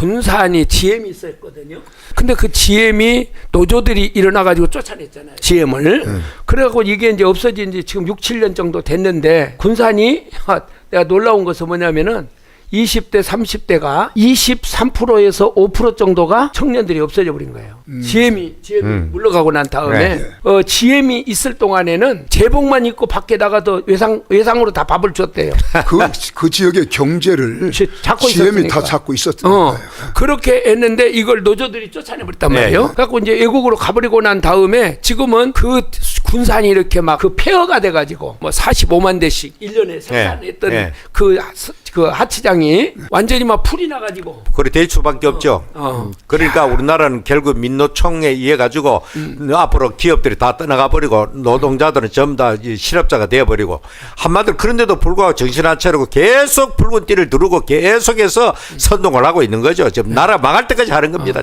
군산이 GM이 있었거든요. 근데 그 GM이 노조들이 일어나 가지고 쫓아냈잖아요. GM을. 그래 갖고 이게 이제 없어진 지 지금 6, 7년 정도 됐는데 군산이 아, 내가 놀라운 것은 뭐냐면은 20대, 30대가 23%에서 5% 정도가 청년들이 없어져 버린 거예요. GM이, GM이 물러가고 난 다음에 네. 어, GM이 있을 동안에는 제복만 입고 밖에 나가도 외상, 외상으로 다 밥을 줬대요. 그, 그 지역의 경제를 지- 잡고 GM이 있었으니까. 다 잡고 있었던 어, 거예요. 그렇게 했는데 이걸 노조들이 쫓아내버렸단 네. 말이에요. 그래갖고 이제 외국으로 가버리고 난 다음에 지금은 그 군산이 이렇게 막 그 폐허가 돼가지고 뭐 45만 대씩 1년에 생산했던 네. 그, 하- 그 하치장이 완전히 막 풀이 나가지고 그래 될 수밖에 없죠. 어. 음, 그러니까 우리나라는 결국 민노총에 의해 가지고 음. 앞으로 기업들이 다 떠나가 버리고 노동자들은 전부 다 이 실업자가 되어 버리고 한마디로 그런데도 불구하고 정신 안 차리고 계속 붉은 띠를 두르고 계속해서 음. 선동을 하고 있는 거죠. 지금 나라 망할 때까지 하는 겁니다.